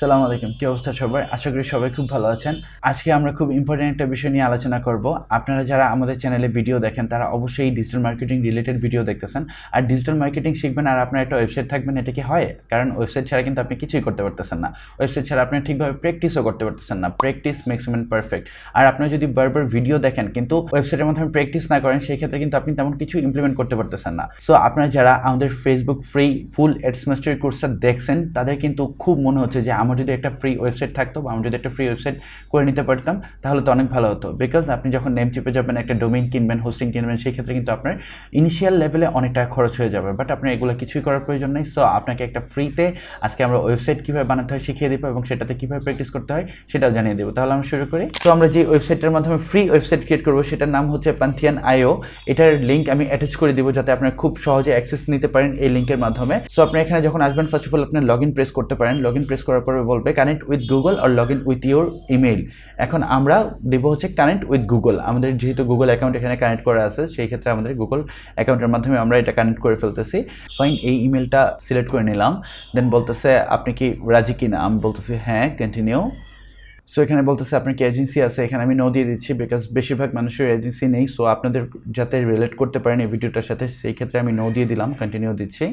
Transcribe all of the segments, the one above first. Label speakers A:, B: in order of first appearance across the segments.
A: সালাম আলাইকুম, কি অবস্থা সবাই? আশা করি সবাই খুব ভালো আছেন। আজকে আমরা খুব ইম্পর্টেন্ট একটা বিষয় নিয়ে আলোচনা করব। আপনারা যারা আমাদের চ্যানেলে ভিডিও দেখেন, তারা অবশ্যই ডিজিটাল মার্কেটিং রিলেটেড ভিডিও দেখতেছেন। আর ডিজিটাল মার্কেটিং শিখবেন আর আপনার একটা ওয়েবসাইট থাকবেন এটা কি হয়? কারণ ওয়েবসাইট ছাড়া কিন্তু আপনি কিছুই করতে পারতেছেন না। ওয়েবসাইট ছাড়া আপনি ঠিকভাবে প্র্যাকটিসও করতে পারতেছেন না। প্র্যাকটিস ম্যাক্সিমাম পারফেক্ট আর আপনি যদি বারবার ভিডিও দেখেন, কিন্তু ওয়েবসাইটের মাধ্যমে প্র্যাকটিস না করেন সেই ক্ষেত্রে কিন্তু আপনি তেমন কিছু ইমপ্লিমেন্ট করতে পারতেছেন না। সো আপনারা যারা আমাদের ফেসবুক ফ্রি ফুল এডস মাস্টারি কোর্সটা দেখছেন, তাদের কিন্তু খুব মনে হচ্ছে যে আমার যদি একটা ফ্রি ওয়েবসাইট থাকতো বা আমি যদি একটা ফ্রি ওয়েবসাইট করে নিতে পারতাম, তাহলে তো অনেক ভালো হতো। বিকজ আপনি যখন নেম চিপে যাবেন, একটা ডোমেইন কিনবেন হোস্টিং কিনবেন, সেই ক্ষেত্রে কিন্তু আপনার ইনিশিয়াল লেভেলে অনেক টাকা খরচ হয়ে যাবে। বাট আপনার এগুলো কিছুই করার প্রয়োজন নেই। সো আপনাকে একটা ফ্রিতে আজকে আমরা ওয়েবসাইট কীভাবে বানাতে হয় শিখিয়ে দেবো এবং সেটাতে কীভাবে প্র্যাকটিস করতে হয় সেটাও জানিয়ে দেবো। তাহলে আমরা শুরু করি। তো আমরা যে ওয়েবসাইটের মাধ্যমে ফ্রি ওয়েবসাইট ক্রিয়েট করব, সেটার নাম হচ্ছে পান্থিয়ান আইও এটার লিঙ্ক আমি অ্যাটাচ করে দিব যাতে আপনার খুব সহজে অ্যাক্সেস নিতে পারেন এই লিঙ্কের মাধ্যমে। সো আপনি এখানে যখন আসবেন ফার্স্ট অফ অল আপনি লগ ইন প্রেস করতে পারেন। লগ ইন প্রেস করার পরে বলবে connect with Google R log in with your email এখন আমরা দেবো হচ্ছে কানেক্ট উইথ গুগল আমাদের যেহেতু গুগল অ্যাকাউন্ট এখানে কানেক্ট করা আছে, সেই ক্ষেত্রে আমাদের গুগল অ্যাকাউন্টের মাধ্যমে আমরা এটা কানেক্ট করে ফেলতেছি। ফাইন এই ইমেলটা সিলেক্ট করে নিলাম। দেন বলতেছে, আপনি কি রাজি কিনা? আমি বলতেছি হ্যাঁ কন্টিনিউ সো এখানে বলতেছে, আপনার কি এজেন্সি আছে? এখানে আমি নো দিয়ে দিচ্ছি বিকজ বেশিরভাগ মানুষের এজেন্সি নেই। সো আপনাদের যাতে রিলেট করতে পারেন এই ভিডিওটার সাথে, সেই ক্ষেত্রে আমি নো দিয়ে দিলাম কন্টিনিউ দিচ্ছি।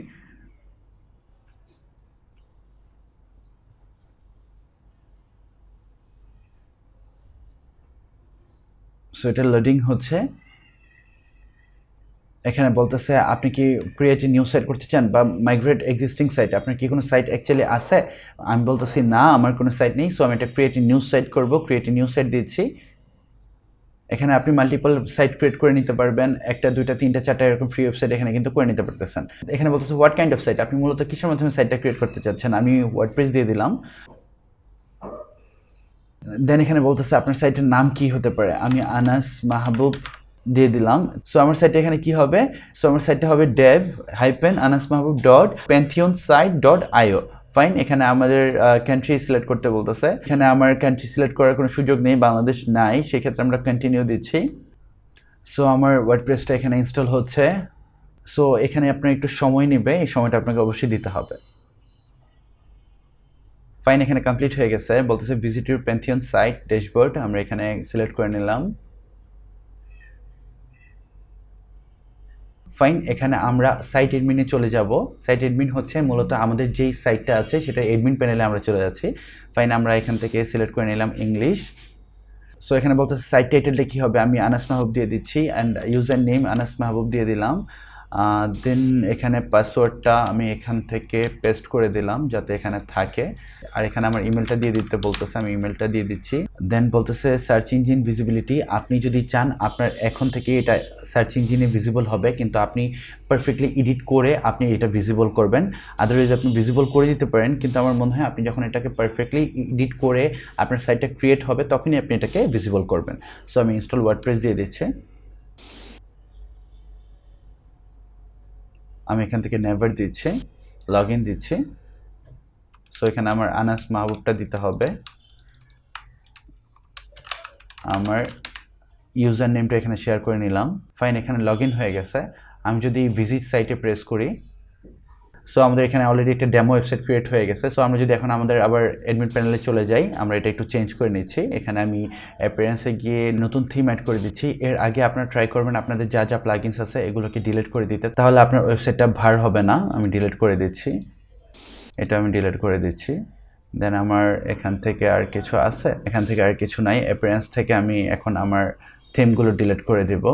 A: সো এটা লোডিং হচ্ছে। এখানে বলতেছে, আপনি কি ক্রিয়েট নিউ সাইট করতে চান বা মাইগ্রেট এক্সিস্টিং সাইট আপনার কি কোনো সাইট অ্যাকচুয়ালি আছে? আমি বলতেছি, না, আমার কোনো সাইট নেই। সো আমি একটা ক্রিয়েট নিউ সাইট করব। ক্রিয়েট নিউ সাইট দিচ্ছি। এখানে আপনি মাল্টিপল সাইট ক্রিয়েট করে নিতে পারবেন। একটা, দুইটা, তিনটা, চারটা এরকম ফ্রি ওয়েবসাইট এখানে কিন্তু করে নিতে পারতেছেন। এখানে বলতেছে হোয়াট কাইন্ড অফ সাইট আপনি মূলত কিসের মাধ্যমে সাইটটা ক্রিয়েট করতে চাচ্ছেন? আমি ওয়ার্ডপ্রেস দিয়ে দিলাম। দেন এখানে বলতেছে, আপনার সাইটের নাম কি হতে পারে? আমি আনাস মাহবুব দিয়ে দিলাম। সো আমার সাইটে এখানে কি হবে? সো আমার সাইটটা হবে dev hyphen Anas Mahbub dot Pantheon site dot IO fine এখানে আমাদের কান্ট্রি সিলেক্ট করতে বলতেছে। এখানে আমার কান্ট্রি সিলেক্ট করার কোনো সুযোগ নেই, বাংলাদেশ নাই, সেক্ষেত্রে আমরা কন্টিনিউ দিচ্ছি। সো আমার ওয়ার্ডপ্রেসটা এখানে ইনস্টল হচ্ছে। সো এখানে আপনার একটু সময় নেবে, এই সময়টা আপনাকে অবশ্যই দিতে হবে। ফাইন এখানে কমপ্লিট হয়ে গেছে। বলতেছে visit your Pantheon site dashboard আমরা এখানে সিলেক্ট করে নিলাম। ফাইন, এখানে আমরা সাইট এডমিনে চলে যাব। সাইট এডমিন হচ্ছে মূলত আমাদের যেই সাইটটা আছে, সেটা এডমিন প্যানেলে আমরা চলে যাচ্ছি। ফাইন, আমরা এখান থেকে সিলেক্ট করে নিলাম ইংলিশ সো এখানে বলতেছে সাইট টাইটেলটা কী হবে? আমি আনাস মাহবুব দিয়ে দিচ্ছি and user name Anas Mahbub দিয়ে দিলাম। দেন এখানে পাসওয়ার্ডটা আমি এখান থেকে পেস্ট করে দিলাম যাতে এখানে থাকে। আর এখানে আমার ইমেলটা দিয়ে দিতে বলতেছে, আমি ইমেলটা দিয়ে দিচ্ছি। দেন বলতেছে সার্চ ইঞ্জিন ভিজিবিলিটি আপনি যদি চান আপনার এখন থেকে এটা সার্চ ইঞ্জিনে ভিজিবল হবে, কিন্তু আপনি পারফেক্টলি এডিট করে আপনি এটা ভিজিবল করবেন। আদারওয়াইজ আপনি ভিজিবল করে দিতে পারেন, কিন্তু আমার মনে হয় আপনি যখন এটাকে পারফেক্টলি এডিট করে আপনার সাইটটা ক্রিয়েট হবে, তখনই আপনি এটাকে ভিজিবল করবেন। সো আমি ইনস্টল ওয়ার্ডপ্রেস দিয়ে দিচ্ছি। আমি এখান থেকে নেভার দিচ্ছি লগ ইন দিচ্ছি। সো এখানে আমার আনাস মাহবুবটা দিতে হবে। আমার ইউজার নেমটা এখানে শেয়ার করে নিলাম। ফাইন এখানে লগ হয়ে গেছে। আমি যদি ভিজিট সাইটে প্রেস করি সো আমাদের এখানে অলরেডি একটা ডেমো ওয়েবসাইট ক্রিয়েট হয়ে গেছে। সো আমরা যদি এখন আমাদের আবার অ্যাডমিট প্যানেলে চলে যাই, আমরা এটা একটু চেঞ্জ করে নিচ্ছি। এখানে আমি অ্যাপিয়ারেন্সে গিয়ে নতুন থিম অ্যাড করে দিচ্ছি। এর আগে আপনারা ট্রাই করবেন, আপনাদের যা যা প্লাগিনস আছে, এগুলোকে ডিলিট করে দিতে। তাহলে আপনার ওয়েবসাইটটা ভার হবে না, আমি ডিলিট করে দিচ্ছি। এটা আমি ডিলিট করে দিচ্ছি। দেন আমার এখান থেকে আর কিছু আছে? এখান থেকে আর কিছু নাই। অ্যাপিয়ারেন্স থেকে আমি এখন আমার থিমগুলো ডিলিট করে দেব।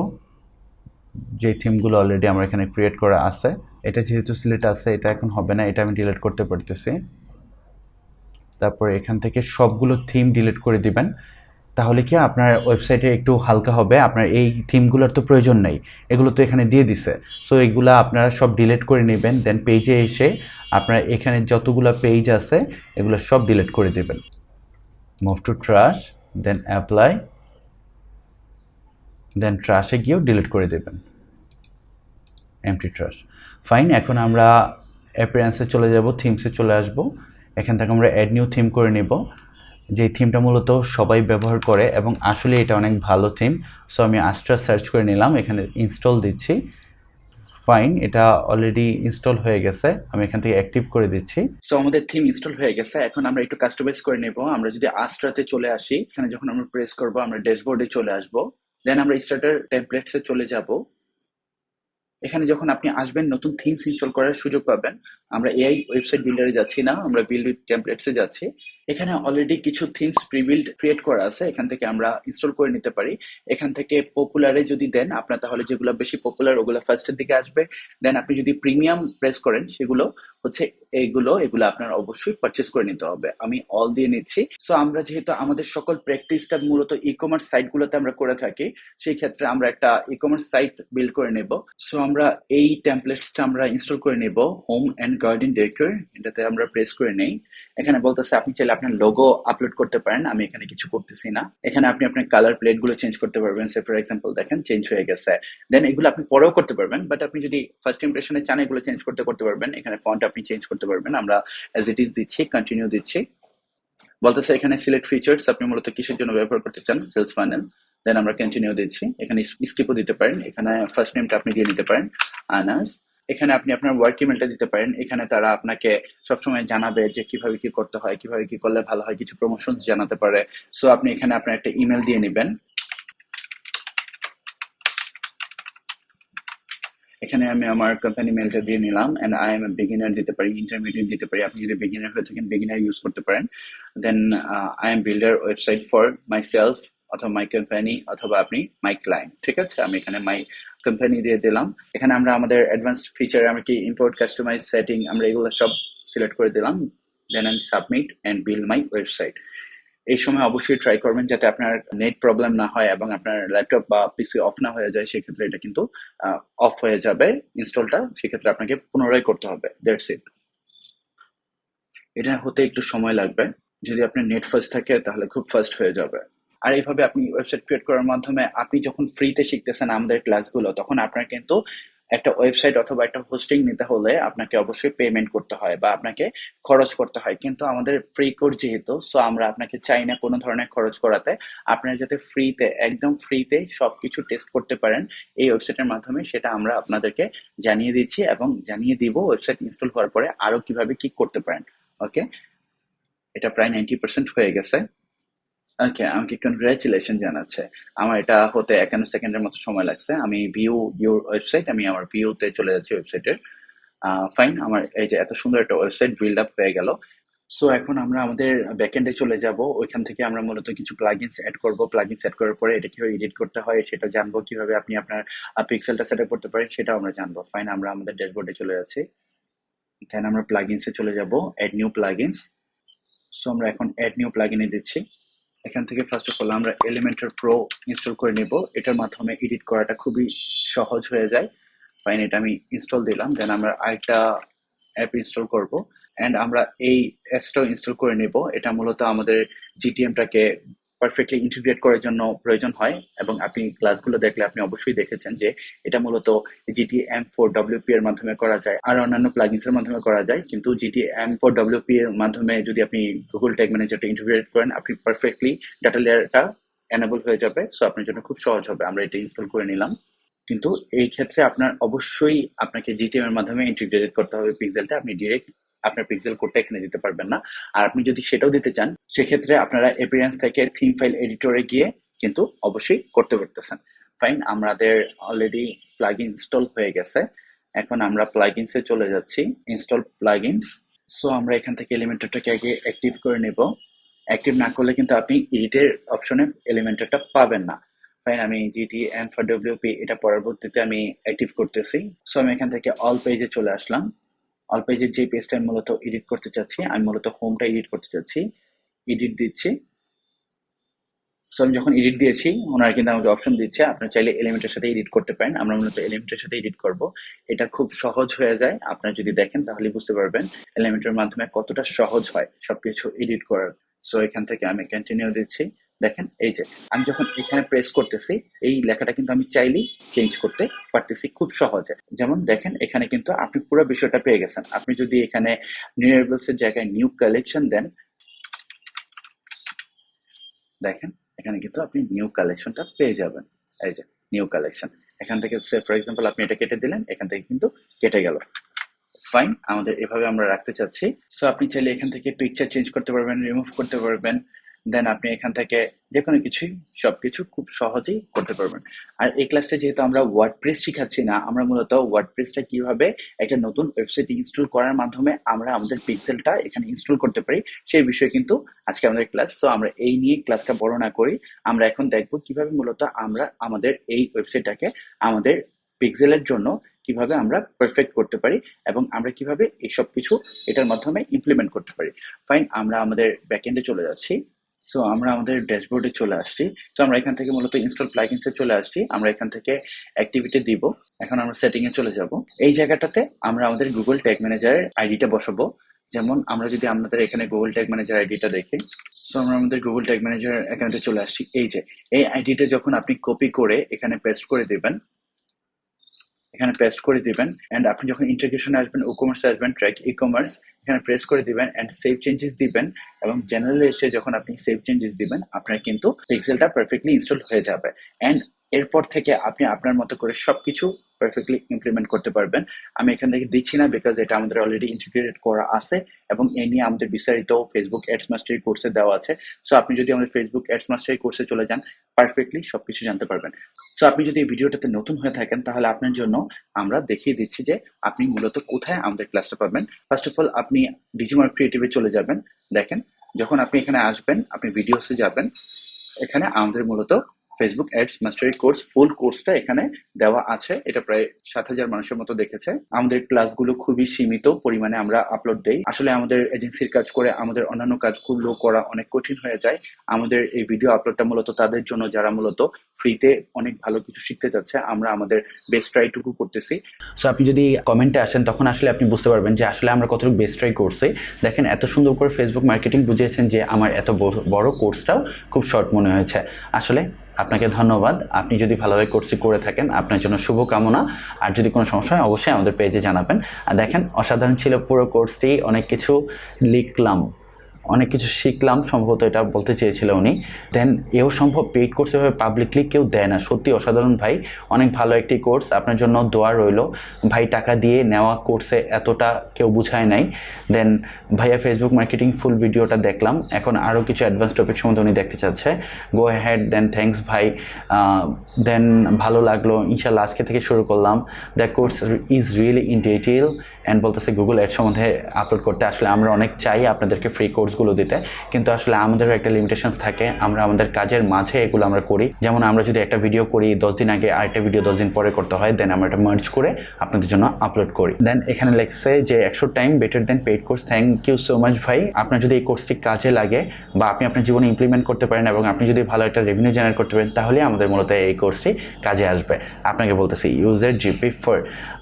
A: যে থিমগুলো অলরেডি আমার এখানে ক্রিয়েট করা আছে। এটা যেহেতু সিলেক্ট আছে, এটা এখন হবে না, এটা আমি ডিলিট করতে পারতেছি। তারপর এখান থেকে সবগুলো থিম ডিলিট করে দিবেন। তাহলে কি আপনার ওয়েবসাইটে একটু হালকা হবে, আপনার এই থিমগুলোর তো প্রয়োজন নেই। এগুলো তো এখানে দিয়ে দিছে। সো এগুলো আপনারা সব ডিলিট করে নেবেন দেন পেজে এসে আপনার এখানে যতগুলো পেজ আছে, এগুলো সব ডিলিট করে দেবেন। Move to trash then apply then ট্রাশে গিয়েও ডিলিট করে দেবেন। এমটি ট্রাশ ফাইন এখন আমরা অ্যাপিয়ারেন্সে চলে যাব থিমসে চলে আসব। এখান থেকে আমরা অ্যাড নিউ থিম করে নেব। যে থিমটা মূলত সবাই ব্যবহার করে এবং আসলে এটা অনেক ভালো থিম সো আমি আস্ট্রা সার্চ করে নিলাম, এখানে ইনস্টল দিচ্ছি। ফাইন এটা অলরেডি ইনস্টল হয়ে গেছে, আমি এখান থেকে অ্যাক্টিভ করে দিচ্ছি। সো আমাদের থিম ইনস্টল হয়ে গেছে, এখন আমরা একটু কাস্টমাইজ করে নেব। আমরা যদি আস্ট্রাতে চলে আসি, এখানে যখন আমরা প্রেস করব, আমরা ড্যাশবোর্ডে চলে আসব। দেন আমরা স্টার্টার টেমপ্লেটসে চলে যাব। এখানে যখন আপনি আসবেন, নতুন থিমস ইনস্টল করার সুযোগ পাবেন। আমরা এআই ওয়েবসাইট বিল্ডারে যাচ্ছি না, আমরা বিল্ড উইথ টেমপ্লেটসে যাচ্ছি। এখানে অলরেডি কিছু থিমস প্রিবিল্ড ক্রিয়েট করা আছে, এখান থেকে আমরা ইনস্টল করে নিতে পারি। এখান থেকে পপুলারে যদি দেন, আপনার তাহলে যেগুলো বেশি পপুলার ওগুলো ফার্স্টের দিকে আসবে। দেন আপনি যদি প্রিমিয়াম প্রেস করেন, সেগুলো হচ্ছে এগুলো এগুলো আপনার অবশ্যই পারচেস করে নিতে হবে। আমি অল দিয়ে নিচ্ছি। সো আমরা যেহেতু আমাদের সকল প্র্যাকটিসটা মূলত ই কমার্স সাইটগুলোতে আমরা করে থাকি, সেই ক্ষেত্রে আমরা একটা ই কমার্স সাইট বিল্ড করে নেব। সো আমরা এই টেমপ্লেটসটা আমরা ইনস্টল করে নেব হোম অ্যান্ড গার্ডেন ডেকর এটাতে আমরা প্রেস করে নেই। এখানে বলতেছে, আপনি চাইলে আপনার লোগো আপলোড করতে পারেন, আমি এখানে কিছু করতেছি না। এখানে আপনি আপনার কালার প্লেটগুলো চেঞ্জ করতে পারবেন। সে ফর এক্সাম্পল দেখেন চেঞ্জ হয়ে গেছে। দেন এগুলো আপনি পরেও করতে পারবেন বাট আপনি যদি ফার্স্ট ইমপ্রেশনে চান, এগুলো চেঞ্জ করতে করতে পারবেন। এখানে ফন্ট আপনি চেঞ্জ করতে পারবেন। আমরা অ্যাজ ইট ইজ দিচ্ছি কন্টিনিউ দিচ্ছি। বলতেছে এখানে সিলেক্ট ফিচার্স আপনি মূলত কিসের জন্য ব্যবহার করতে চান? সেলস ফানেল দেন আমরা কন্টিনিউ দিচ্ছি। এখানে স্কিপও দিতে পারেন। এখানে ফার্স্ট নেমটা আপনি দিয়ে নিতে পারেন। আনাস এখানে আপনি আপনার ওয়ার্ক ইমেলটা দিতে পারেন। এখানে তারা আপনাকে সবসময় জানাবে যে কীভাবে কি করতে হয়, কীভাবে কি করলে ভালো হয়, কিছু প্রমোশন জানাতে পারে। সো আপনি এখানে আপনার একটা ইমেল দিয়ে নেবেন। এখানে আমি আমার কোম্পানি মেলটা দিয়ে নিলাম। এন্ড আই এম বিগিনার দিতে পারি ইন্টারমিডিয়েট দিতে পারি। আপনি যদি বিগিনার হয়ে থাকেন বিগিনার ইউজ করতে পারেন। Then I am builder website for myself অথবা মাই কোম্পানি অথবা আপনি মাই ক্লায়েন্ট ঠিক আছে? আমি এখানে মাই কোম্পানি দিয়ে দিলাম। এখানে আমরা আমাদের অ্যাডভান্স ফিচার আমরা কি ইম্পোর্ট কাস্টমাইজ সেটিং আমরা এগুলো সব সিলেক্ট করে দিলাম। দেন আমি submit and build my website এই সময় অবশ্যই ট্রাই করবেন যাতে আপনার নেট প্রবলেম না হয় এবং আপনার ল্যাপটপ বা পিসি অফ না হয়ে যায়, সেক্ষেত্রে এটা কিন্তু অফ হয়ে যাবে। ইনস্টলটা সেক্ষেত্রে আপনাকে পুনরায় করতে হবে। দ্যাটস ইট এটা হতে একটু সময় লাগবে। যদি আপনার নেট ফার্স্ট থাকে, তাহলে খুব ফার্স্ট হয়ে যাবে। আর এইভাবে আপনি ওয়েবসাইট ক্রিয়েট করার মাধ্যমে আপনি যখন ফ্রিতে শিখতেছেন আমাদের ক্লাসগুলো তখন আপনার কিন্তু একটা ওয়েবসাইট অথবা একটা হোস্টিং নিতে হলে আপনাকে অবশ্যই পেমেন্ট করতে হয় বা আপনাকে খরচ করতে হয়। কিন্তু আমাদের ফ্রি কোর্স যেহেতু সো আমরা আপনাকে চাই না কোনো ধরনের খরচ করাতে। আপনারা যাতে ফ্রিতে একদম ফ্রিতে সবকিছু টেস্ট করতে পারেন, এই ওয়েবসাইটের মাধ্যমে সেটা আমরা আপনাদেরকে জানিয়ে দিচ্ছি এবং জানিয়ে দিব ওয়েবসাইট ইনস্টল হওয়ার পরে আরও কীভাবে কি করতে পারেন। ওকে এটা প্রায় নাইনটি পার্সেন্ট হয়ে গেছে। ওকে আমাকে কনগ্রাচুলেশন জানাচ্ছে। আমার এটা হতে একান্ন সেকেন্ডের মতো সময় লাগছে। আমি ভিউ ইউর ওয়েবসাইট আমি আমার ভিউতে চলে যাচ্ছি ওয়েবসাইটের ফাইন আমার এই যে এত সুন্দর একটা ওয়েবসাইট বিল্ড আপ হয়ে গেল। সো এখন আমরা আমাদের ব্যাকএন্ডে চলে যাব। ওইখান থেকে আমরা মূলত কিছু প্লাগইনস অ্যাড করব। প্লাগইনস অ্যাড করার পরে এটা কীভাবে এডিট করতে হয় সেটা জানব। কীভাবে আপনি আপনার পিক্সেলটা সেট আপ করতে পারেন সেটাও আমরা জানব। ফাইন আমরা আমাদের ড্যাশবোর্ডে চলে যাচ্ছি। দেন আমরা প্লাগইনসে চলে যাব। অ্যাড নিউ প্লাগইনস সো আমরা এখন অ্যাড নিউ প্লাগইনে দিচ্ছি। এখান থেকে ফার্স্ট অফ অল আমরা এলিমেন্টার প্রো ইনস্টল করে নেব। এটার মাধ্যমে এডিট করাটা খুবই সহজ হয়ে যায়। ফাইন এটা আমি ইনস্টল দিলাম। দেন আমরা আরেকটা অ্যাপ ইনস্টল করব। অ্যান্ড আমরা এই অ্যাপসটাও ইনস্টল করে নেব। এটা মূলত আমাদের জিটিএমটাকে পারফেক্টলি ইন্টিগ্রেট করার জন্য প্রয়োজন হয় এবং আপনি ক্লাসগুলো দেখলে আপনি অবশ্যই দেখেছেন যে এটা মূলত জিটি এম ফোর ডব্লিউপি এর মাধ্যমে করা যায়। আর অন্যান্য প্লাগিনস এর মাধ্যমে করা যায়। কিন্তু জিটি এম ফোর ডব্লিউপি এর মাধ্যমে যদি আপনি গুগল ট্যাগ ম্যানেজারটা ইন্টিগ্রেট করেন, আপনি পারফেক্টলি ডাটা লেয়ারটা এনেবল হয়ে যাবে। সো আপনার জন্য খুব সহজ হবে। আমরা এটা ইনস্টল করে নিলাম। কিন্তু এই ক্ষেত্রে আপনার অবশ্যই আপনাকে জিটিএম এর মাধ্যমে ইন্টিগ্রেট করতে হবে। পিক্সেলটা আপনি ডিরেক্ট আপনার পিক্সেল কোডটা এখানে দিতে পারবেন না। আর আপনি যদি সেটাও দিতে চান, সেক্ষেত্রে আপনারা এপিরিয়েন্স থেকে থিম ফাইল এডিটরে গিয়ে কিন্তু অবশ্যই করতে পারতেছেন। ফাইন আমাদের অলরেডি প্লাগ ইনস্টল হয়ে গেছে। এখন আমরা প্লাগইনসে চলে যাচ্ছি। ইনস্টল প্লাগইনস সো আমরা এখান থেকে এলিমেন্টারটাকে আগে অ্যাক্টিভ করে নেব। অ্যাক্টিভ না করলে কিন্তু আপনি এডিটের অপশনে এলিমেন্টারটা পাবেন না। ফাইন আমি জিটি এম ফর ডব্লিউপি এটা পরবর্তীতে আমি অ্যাক্টিভ করতেছি। সো আমি এখান থেকে অল পেজে চলে আসলাম। অল পেজের যে পেজটা আমি মূলত এডিট করতে চাচ্ছি। আমি মূলত হোমটা এডিট করতে চাচ্ছি। এডিট দিচ্ছি। সো আমি যখন এডিট দিয়েছি, ওনারা কিন্তু আমাকে অপশন দিচ্ছে। আপনি চাইলে এলিমেন্টের সাথে এডিট করতে পারেন। আমরা মূলত এলিমেন্টের সাথে এডিট করব। এটা খুব সহজ হয়ে যায়। আপনারা যদি দেখেন, তাহলে বুঝতে পারবেন এলিমেন্টের মাধ্যমে কতটা সহজ হয় সবকিছু এডিট করার। সো এখান থেকে আমি কন্টিনিউ দিচ্ছি। দেখেন, এই যে, আমি যখন এখানে প্রেস করতেছি, এই লেখাটা কিন্তু আমি চাইলেই চেঞ্জ করতে পারতেছি খুব সহজে। যেমন দেখেন, এখানে কিন্তু আপনি পুরো বিষয়টা পেয়ে গেছেন। আপনি যদি এখানে নিউয়েবলস এর জায়গায় নিউ কালেকশন দেন, দেখেন, এখানে কিন্তু আপনি নিউ কালেকশনটা পেয়ে যাবেন। এই যে নিউ কালেকশন এখান থেকে ফর এক্সাম্পল আপনি এটা কেটে দিলেন, এখান থেকে কিন্তু কেটে গেল। ফাইন আমাদের এভাবে আমরা রাখতে চাচ্ছি। সো আপনি চাইলে এখান থেকে পিকচার চেঞ্জ করতে পারবেন রিমুভ করতে পারবেন। দেন আপনি এখান থেকে যে কোনো কিছুই, সবকিছু খুব সহজেই করতে পারবেন। আর এই ক্লাসটা যেহেতু আমরা ওয়ার্ডপ্রেস শিখাচ্ছি না, আমরা মূলত ওয়ার্ডপ্রেসটা কীভাবে একটা নতুন ওয়েবসাইট ইনস্টল করার মাধ্যমে আমরা আমাদের পিক্সেলটা এখানে ইনস্টল করতে পারি সেই বিষয়ে কিন্তু আজকে আমাদের ক্লাস তো আমরা এই নিয়ে ক্লাসটা বর্ণনা করি, আমরা এখন দেখব কীভাবে মূলত আমরা আমাদের এই ওয়েবসাইটটাকে আমাদের পিক্সেলের জন্য কীভাবে আমরা পারফেক্ট করতে পারি এবং আমরা কীভাবে এই সব কিছু এটার মাধ্যমে ইমপ্লিমেন্ট করতে পারি। ফাইন আমরা আমাদের ব্যাকএন্ডে চলে যাচ্ছি। সো আমরা আমাদের ড্যাশবোর্ডে চলে আসছি। সো আমরা এখান থেকে মূলত ইনস্টল প্লাগইনসে চলে আসছি। আমরা এখান থেকে অ্যাক্টিভিটি দিব। এখন আমরা সেটিং এ চলে যাব। এই জায়গাটাতে আমরা আমাদের গুগল ট্যাগ ম্যানেজারের আইডিটা বসাবো। যেমন আমরা যদি আমাদের এখানে গুগল ট্যাগ ম্যানেজার আইডিটা দেখি সো আমরা আমাদের গুগল ট্যাগ ম্যানেজার অ্যাকাউন্টে চলে আসছি। এই যে, এই আইডিটা যখন আপনি কপি করে এখানে পেস্ট করে দিবেন এখানে পেস্ট করে দিবেন অ্যান্ড আপনি যখন ইন্টিগ্রেশন আসবেন ও কমার্সে আসবেন ট্র্যাক ই কমার্স এখানে প্রেস করে দিবেন অ্যান্ড সেভ চেঞ্জেস দিবেন এবং জেনারেল এসে যখন আপনি সেভ চেঞ্জেস দিবেন, আপনার কিন্তু পিক্সেলটা পারফেক্টলি ইনস্টল হয়ে যাবে এন্ড এরপর থেকে আপনি আপনার মতো করে সবকিছু পারফেক্টলি ইমপ্লিমেন্ট করতে পারবেন। আমি এখান থেকে দিচ্ছি না বিকজ এটা আমাদের অলরেডি ইন্টিগ্রেটেড করা আছে এবং এই নিয়ে আমাদের বিস্তারিত ফেসবুক অ্যাডস মাস্টারি কোর্সে দেওয়া আছে। সো আপনি যদি আমাদের ফেসবুক অ্যাডস মাস্টারি কোর্সে চলে যান পারফেক্টলি সবকিছু জানতে পারবেন। সো আপনি যদি এই ভিডিওটাতে নতুন হয়ে থাকেন, তাহলে আপনার জন্য আমরা দেখিয়ে দিচ্ছি যে আপনি মূলত কোথায় আমাদের ক্লাসটা পাবেন। ফার্স্ট অফ অল আপনি ডিজিমার্ক ক্রিয়েটিভে চলে যাবেন। দেখেন, যখন আপনি এখানে আসবেন, আপনি ভিডিওসে যাবেন। এখানে আমাদের মূলত Facebook ads mastery course full কোর্সটা এখানে দেওয়া আছে। এটা প্রায় সাত হাজার মানুষের মতো দেখেছে। আমাদের ক্লাসগুলো খুবই সীমিত পরিমাণে আমরা আপলোড দেই। আসলে আমাদের এজেন্সির কাজ করে আমাদের অন্যান্য কাজগুলো করা অনেক কঠিন হয়ে যায়। আমাদের এই ভিডিও আপলোডটা মূলত তাদের জন্য, যারা মূলত ফ্রিতে অনেক ভালো কিছু শিখতে চাচ্ছে, আমরা আমাদের বেস্ট ট্রাইটুকু করতেছি। সো আপনি যদি কমেন্টে আসেন, তখন আসলে আপনি বুঝতে পারবেন যে আসলে আমরা কতটুকু বেস্ট ট্রাই করছি। দেখেন, এত সুন্দর করে ফেসবুক মার্কেটিং বুঝিয়েছেন যে আমার এত বড়- কোর্সটাও খুব শর্ট মনে হয়েছে। আসলে আপনাকে ধন্যবাদ। আপনি যদি ভালোভাবে কোর্সটি করে থাকেন, আপনার জন্য শুভকামনা। আর যদি কোনো সমস্যা হয়, অবশ্যই আমাদের পেজে জানাবেন। আর দেখেন, অসাধারণ ছিল পুরো কোর্সটি অনেক কিছু লিখলাম। অনেক কিছু শিখলাম, সম্ভবত এটা বলতে চেয়েছিল উনি। দেন এও সম্ভব পেইড কোর্স এভাবে পাবলিকলি কেউ দেয় না। সত্যি অসাধারণ ভাই, অনেক ভালো একটি কোর্স আপনার জন্য দোয়া রইল। ভাই টাকা দিয়ে নেওয়া কোর্সে এতটা কেউ বুঝায় নাই। দেন ভাইয়া ফেসবুক মার্কেটিং ফুল ভিডিওটা দেখলাম। এখন আরও কিছু অ্যাডভান্স টপিক সম্বন্ধে উনি দেখতে চাচ্ছে। গো হ্যাড দেন থ্যাঙ্কস ভাই। দেন ভালো লাগল, ইনশাল্লাহ আজকে থেকে শুরু করলাম। The course is really in detail and বলতেছে গুগল অ্যাড সম্বন্ধে আপলোড করতে। আসলে আমরা অনেক চাই আপনাদেরকে ফ্রি কোর্সগুলো দিতে, কিন্তু আসলে আমাদেরও একটা লিমিটেশনস থাকে। আমরা আমাদের কাজের মাঝে এগুলো আমরা করি। যেমন আমরা যদি একটা ভিডিও করি, দশ দিন আগে আরেকটা ভিডিও দশ দিন পরে করতে হয় দেন আমরা এটা মার্চ করে আপনাদের জন্য আপলোড করি। দেন এখানে লেখছে যে, একশো time better than paid course thank you so much ভাই। আপনার যদি এই কোর্সটি কাজে লাগে বা আপনি আপনার জীবনে ইমপ্লিমেন্ট করতে পারেন এবং আপনি যদি ভালো একটা রেভিনিউ জেনারেট করতে পারেন, তাহলে আমাদের মূলত এই কোর্সটি কাজে আসবে। আপনাকে বলতেছি ইউজার জিপি ফর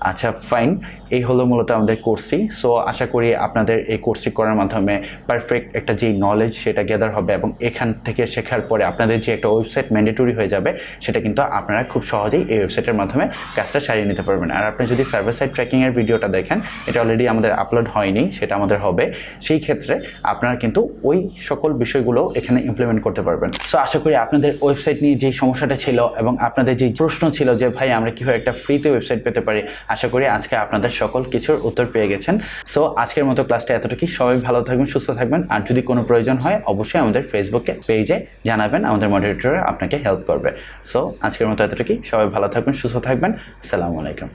A: আচ্ছা ফাইন এই হলো মূলত আমাদের কোর্সটি সো আশা করি আপনাদের এই কোর্সটি করার মাধ্যমে পারফেক্ট একটা যেই নলেজ সেটা গ্যাদার হবে এবং এখান থেকে শেখার পরে আপনাদের যে একটা ওয়েবসাইট ম্যান্ডেটরি হয়ে যাবে, সেটা কিন্তু আপনারা খুব সহজেই এই ওয়েবসাইটের মাধ্যমে কাজটা সারিয়ে নিতে পারবেন। আর আপনি যদি সার্ভার সাইড ট্র্যাকিংয়ের ভিডিওটা দেখেন, এটা অলরেডি আমাদের আপলোড হয়নি, সেটা আমাদের হবে। সেই ক্ষেত্রে আপনারা কিন্তু ওই সকল বিষয়গুলো এখানে ইমপ্লিমেন্ট করতে পারবেন। সো আশা করি আপনাদের ওয়েবসাইট নিয়ে যেই সমস্যাটা ছিল এবং আপনাদের যেই প্রশ্ন ছিল যে, ভাই, আমরা কীভাবে একটা ফ্রিতে ওয়েবসাইট পেতে পারি? আশা করি আজকে আপনাদের সকল কিছুর উত্তর পেয়ে গেছেন। সো আজকের মতো ক্লাসটা এতটুকুই। সবাই ভালো থাকবেন, সুস্থ থাকবেন। আর যদি কোনো প্রয়োজন হয়, অবশ্যই আমাদের ফেসবুকে পেজে জানাবেন, আমাদের মডারেটর আপনাকে হেল্প করবে। সো আজকের মতো এতটুকুই। সবাই ভালো থাকবেন, সুস্থ থাকবেন। সালামু আলাইকুম।